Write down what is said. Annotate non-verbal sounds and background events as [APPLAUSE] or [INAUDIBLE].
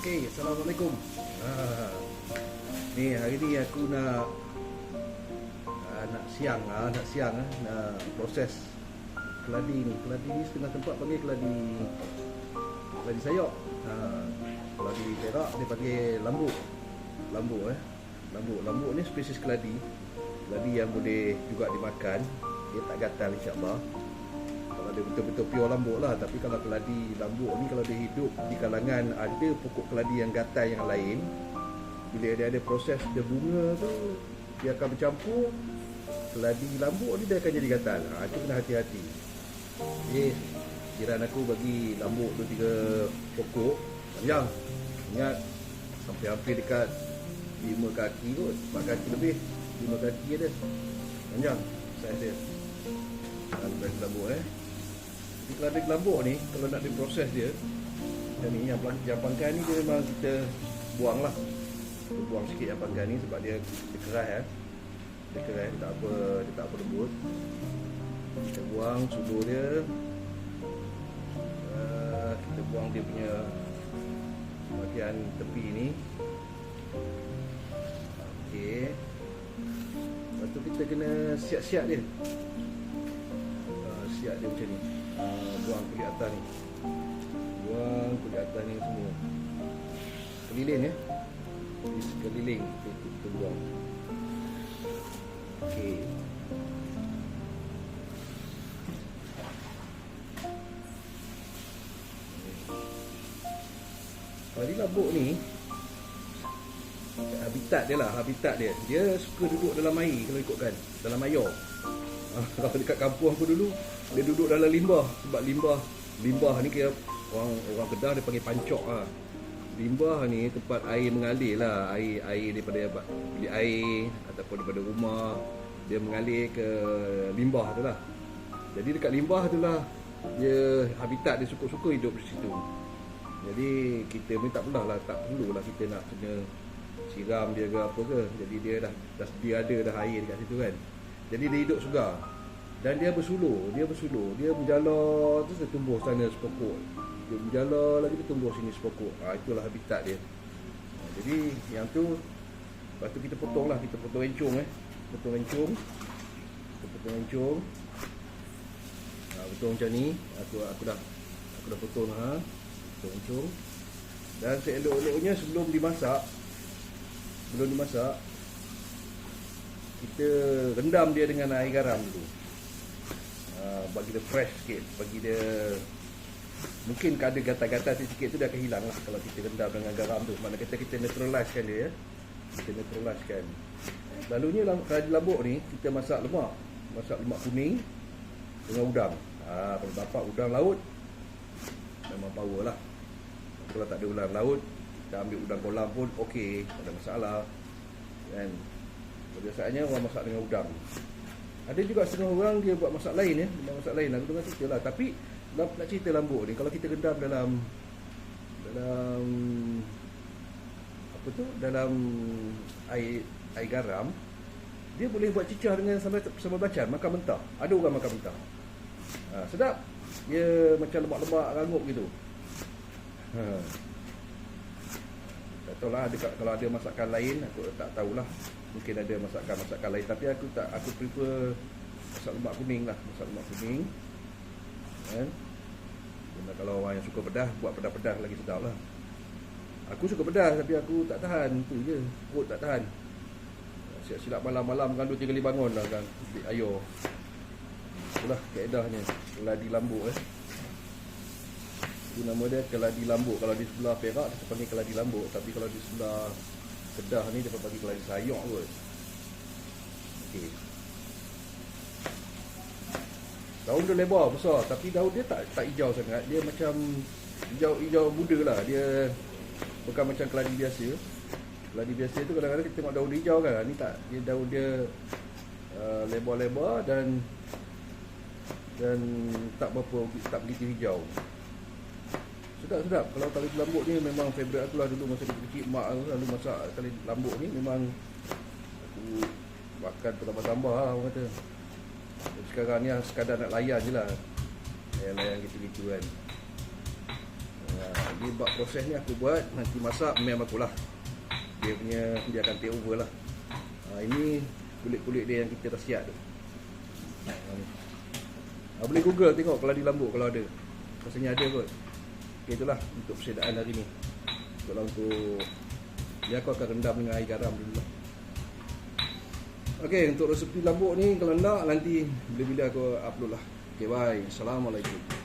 Okey, Assalamualaikum. Ah, ni hari ni aku nak ah, nak siang ah, nak siang ah, nak proses keladi ni. Keladi ni setengah tempat panggil keladi keladi sayok. Ah, keladi perak dia panggil lambuk. Lambuk eh. Lambuk. Lambuk ni spesies keladi. Keladi yang boleh juga dimakan. Dia tak gatal insya-Allah dia betul-betul pure lambuk lah. Tapi kalau keladi lambuk ni kalau dia hidup di kalangan ada pokok keladi yang gatal yang lain bila dia ada proses dia bunga tu dia akan bercampur keladi lambuk ni dia akan jadi gatal. Ha, itu kena hati-hati. Eh jiran aku bagi lambuk tu tiga pokok. Panjang ingat sampai hampir dekat lima kaki kot. Empat kaki lebih lima kaki ada panjang saiz dia. Alhamdulillah lambuk eh jadi kalau ada gelambuk ni Kalau nak diproses dia Yang ni yang, yang pangkai ni dia memang kita Buang lah kita Buang sikit yang pangkai ni Sebab dia, dia keras ya. Dia keras dia tak apa Dia tak apa lembut. Kita buang sudur dia. Uh, Kita buang dia punya Bahagian tepi ni. Okey. Lepas tu kita kena siap-siap dia. Uh, Siap dia macam ni uh, buang kulit atas ni. Buang kulit atas ni semua. Keliling ya di sekeliling kita, kita buang. Okey. Kalau di labuk ni habitat dia lah habitat dia. Dia suka duduk dalam air kalau ikutkan dalam air [LAUGHS] kalau dekat kampung aku dulu dia duduk dalam limbah sebab limbah limbah ni kira orang orang Kedah dia panggil pancok lah. Limbah ni tempat air mengalir lah air air daripada bilik air ataupun daripada rumah dia mengalir ke limbah tu lah. Jadi dekat limbah tu lah dia habitat dia suka-suka hidup di situ. Jadi kita pun tak pernah lah tak perlu lah kita nak kena siram dia ke apa ke. Jadi dia dah dah dia ada dah air dekat situ kan. Jadi dia hidup segar dan dia bersulur dia bersulur dia menjalar terus dia tumbuh sana sepokok. Dia menjalar lagi dia tumbuh sini sepokok. Ha, itulah habitat dia. Ha, jadi yang tu lepas tu kita potong lah kita potong encung eh. Potong encung. Kita potong encung. Ha, potong macam ni. Aku aku dah aku dah potong ha. Potong encung. Dan seelok-eloknya sebelum dimasak sebelum dimasak kita rendam dia dengan air garam dulu Ah, bagi dia fresh sikit. Bagi dia mungkin ada gatal-gatal sikit tu dia akan hilang lah kalau kita rendam dengan garam tu. Mana kata kita neutralizekan dia ya. Kita neutralizekan lalunya kalau di labuk ni kita masak lemak. Masak lemak kuning dengan udang. Ha, kalau dapat udang laut memang power lah. Kalau tak ada udang laut kita ambil udang kolam pun okey. Tak ada masalah. Kan biasanya orang masak dengan udang ada juga setengah orang dia buat masak lain ya, buat masak lain aku dengar cerita lah. Tapi nak, nak cerita lambuk ni, kalau kita rendam dalam dalam apa tu, dalam air air garam, dia boleh buat cicah dengan sambal sambal bacan, makan mentah. Ada orang makan mentah. Ha, sedap. Dia macam lemak-lemak rangup gitu. Ha. Tak tahu lah kalau ada masakan lain aku tak tahulah. Mungkin ada masakan-masakan lain. Tapi aku tak aku prefer masak lemak kuning lah masak lemak kuning. Kan? Cuma kalau orang yang suka pedas buat pedas-pedas lagi sedap lah. Aku suka pedas tapi aku tak tahan. Tu je. Perut tak tahan. Silap-silap malam-malam kan 2-3 kali bangun lah kan? Air itulah keedahnya keladi lambuk eh itu nama dia keladi lambuk. Kalau di sebelah perak kita panggil keladi lambuk. Tapi kalau di sebelah Kedah ni dapat bagi keladi sayok kot. Okey. Daun dia lebar besar. Tapi daun dia tak tak hijau sangat. Dia macam hijau-hijau muda lah. Dia bukan macam keladi biasa. Keladi biasa tu kadang-kadang kita tengok daun dia hijau kan. Ni tak, dia daun dia uh, lebar-lebar dan dan tak berapa tak begitu hijau sedap sedap kalau tali lambuk ni memang favourite aku lah dulu masa kecil-kecil mak aku selalu masak tali lambuk ni. Memang aku makan tambah-tambah lah orang kata. Dan sekarang ni sekadar nak layan je lah. Layan-layan gitu-gitu kan. Jadi bab proses ni aku buat. Nanti masak mem aku lah. Dia punya Dia akan take over lah. Ha, Ini kulit-kulit dia yang kita dah siap tu. Ha, ha, Boleh google tengok keladi lambuk kalau ada. Rasanya ada kot Okay itulah untuk persediaan hari ni. Kalau untuk Ni aku akan rendam dengan air garam dulu lah. Okay untuk resepi lambuk ni Kalau nak nanti Bila-bila aku upload lah. Okay bye. Assalamualaikum